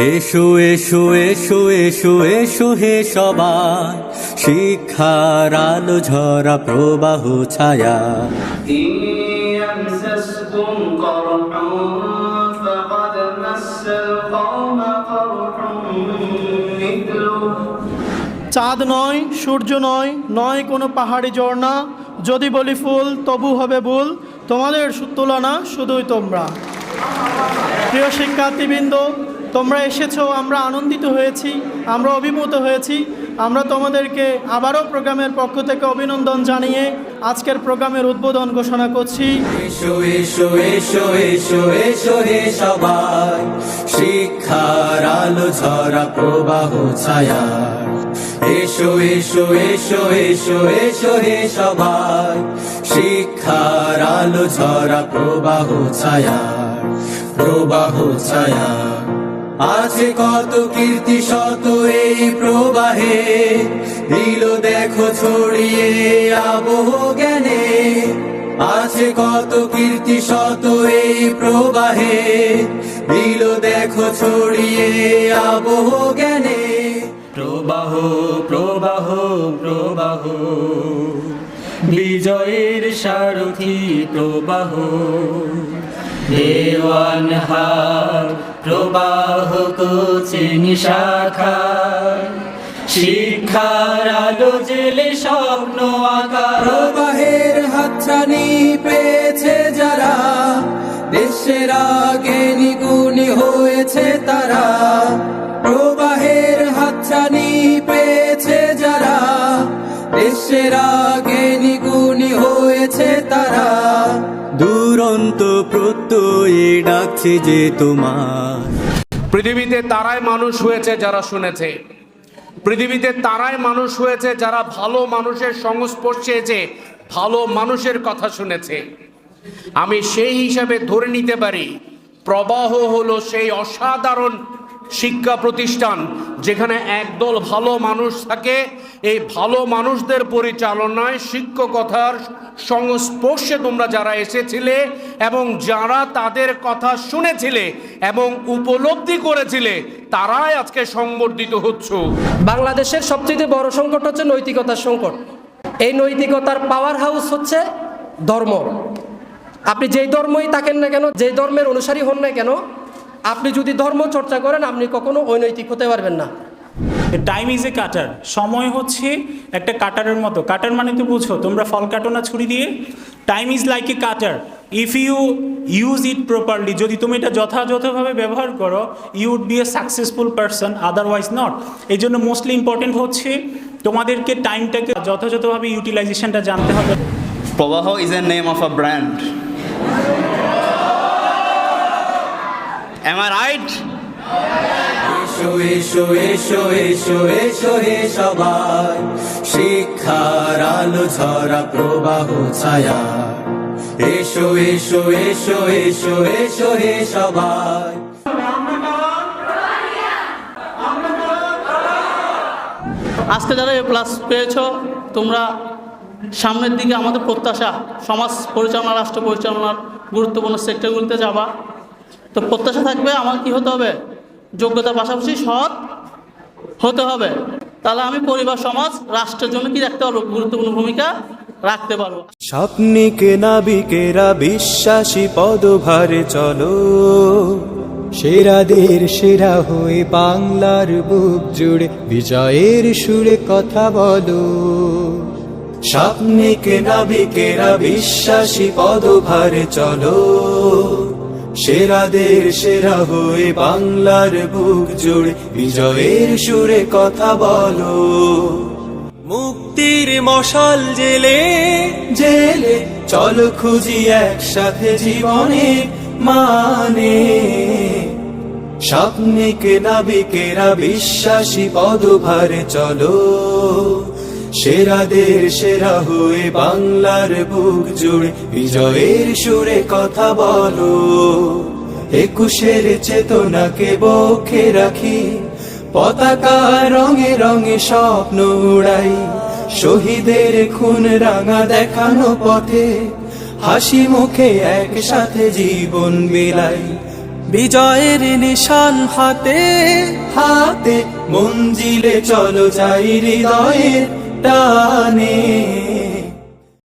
এসো এসো এসো এসো এসো হে সবাই। শিক্ষার আলো ঝরা প্রবাহ ছায়া। চাঁদ নয় সূর্য নয় নয় কোনো পাহাড়ি ঝর্ণা যদি বলি ফুল তবু হবে ভুল তোমাদের তুলনা শুধুই তোমরা। প্রিয় শিক্ষার্থীবৃন্দ তোমরা এসেছ, আমরা আনন্দিত হয়েছি, আমরা অভিভূত হয়েছি। আমরা তোমাদেরকে আবারও প্রোগ্রামের পক্ষ থেকে অভিনন্দন জানিয়ে আজকের প্রোগ্রামের উদ্বোধন ঘোষণা করছি। শিক্ষার আলো ঝরা প্রবাহ ছায়া। এসো এসো এসো এসো এসো হে সবাই। শিক্ষার আলো ঝরা প্রবাহ ছায়া। প্রবাহ ছায়া। আছে কত কীর্তি শত এই প্রবাহে? দিল দেখো ছড়িয়ে আবহ জ্ঞানে। আছে কত কীর্তি শত এই প্রবাহে? দিল দেখো ছড়িয়ে আবহ জ্ঞানে। প্রবাহ প্রবাহ প্রবাহ। বিজয়ের সারথি প্রবাহ। দেওয়ান হার প্রবাহ কোচিং শাখা শিক্ষার আলো জেলে স্বপ্ন আঁকা প্রবাহের হাতছানি পেয়েছে যারা, দেশের আগে নিগুণী হয়েছে তারা। প্রবাহের হাতছানি পেয়েছে যারা, দেশের আগে নিগুণী হয়েছে তারা। দুরন্ত ডাকছে যে তোমার পৃথিবীতে তারাই মানুষ হয়েছে যারা শুনেছে। পৃথিবীতে তারাই মানুষ হয়েছে যারা ভালো মানুষের সংস্পর্শে এসে ভালো মানুষের কথা শুনেছে। আমি সেই হিসাবে ধরে নিতে পারি, প্রবাহ হলো সেই অসাধারণ শিক্ষা প্রতিষ্ঠান, যেখানে একদল ভালো মানুষ থাকে, এই ভালো মানুষদের পরিচালনায় শিক্ষকতার সংস্পর্শে তোমরা যারা এসেছিলে এবং যারা তাদের কথা শুনেছিলে এবং উপলব্ধি করেছিলে, তারাই আজকে সংবর্ধিত হচ্ছ। বাংলাদেশের সবচেয়ে বড় সংকট হচ্ছে নৈতিকতার সংকট। এই নৈতিকতার পাওয়ার হাউস হচ্ছে ধর্ম। আপনি যেই ধর্মই থাকেন না কেন, যেই ধর্মের অনুসারী হন না কেন আপনি যদি ধর্ম চর্চা করেন আপনি কখনো অনৈতিক হতে পারবেন না। টাইম ইজ এ কাটার সময় হচ্ছে একটা কাটারের মতো। কাটার মানে তো বুঝো তোমরা ফল কাটো না ছুরি দিয়ে? Time is like a cutter if you use it properly যদি তুমি এটা যথাযথভাবে ব্যবহার করো you would be a successful person otherwise not এই জন্য মোস্টলি ইম্পর্টেন্ট হচ্ছে তোমাদেরকে টাইমটাকে যথাযথভাবে ইউটিলাইজেশনটা জানতে হবে। Pravaho is a name of a brand. Am I right? এসো এসো এসো এসো এসো হে সবাই। শিক্ষার আলো ঝরা প্রবাহ ছায়া। এসো এসো এসো এসো এসো হে সবাই। আজকে যারা এ প্লাস পেয়েছ তোমরা সামনের দিকে আমাদের প্রত্যাশা সমাজ পরিচালনা রাষ্ট্র পরিচালনার গুরুত্বপূর্ণ সেক্টরগুলিতে যাবা। তো প্রত্যাশা থাকবে, আমার কি হতে হবে? যোগ্যতার পাশাপাশি সৎ হতে হবে। তাহলে আমি পরিবার, সমাজ, রাষ্ট্রের জন্য কি রাখতে পারব গুরুত্বপূর্ণ ভূমিকা রাখতে পারব? স্বপ্নিক, নাবিকেরা বিশ্বাসী পদভারে চলো। সেরাদের সেরা হয়ে বাংলার বুক জুড়ে বিজয়ের সুরে কথা বলো। স্বপ্নিক, নাবিকেরা বিশ্বাসী পদভারে চলো। সেরাদের সেরা হয়ে বাংলার বুক জুড়ে বিজয়ের সুরে কথা বলো। মুক্তির মশাল জেলে। জেলে চলো খুঁজি একসাথে জীবনে মানে। স্বপ্নিক নাবিকেরা বিশ্বাসী পদভারে চলো। সেরাদের সেরা হয়ে বাংলার বুক জুড়ে বিজয়ের সুরে কথা বলো। একুশের চেতনাকে বক্ষে রাখি, পতাকা রঙে রঙে স্বপ্ন উড়াই। শহীদের খুন রাঙা দেখানো পথে, হাসি মুখে একসাথে জীবন বিলাই বিজয়ের নিশান হাতে হাতে মঞ্জিলে চলো যাই হৃদয়ের টানে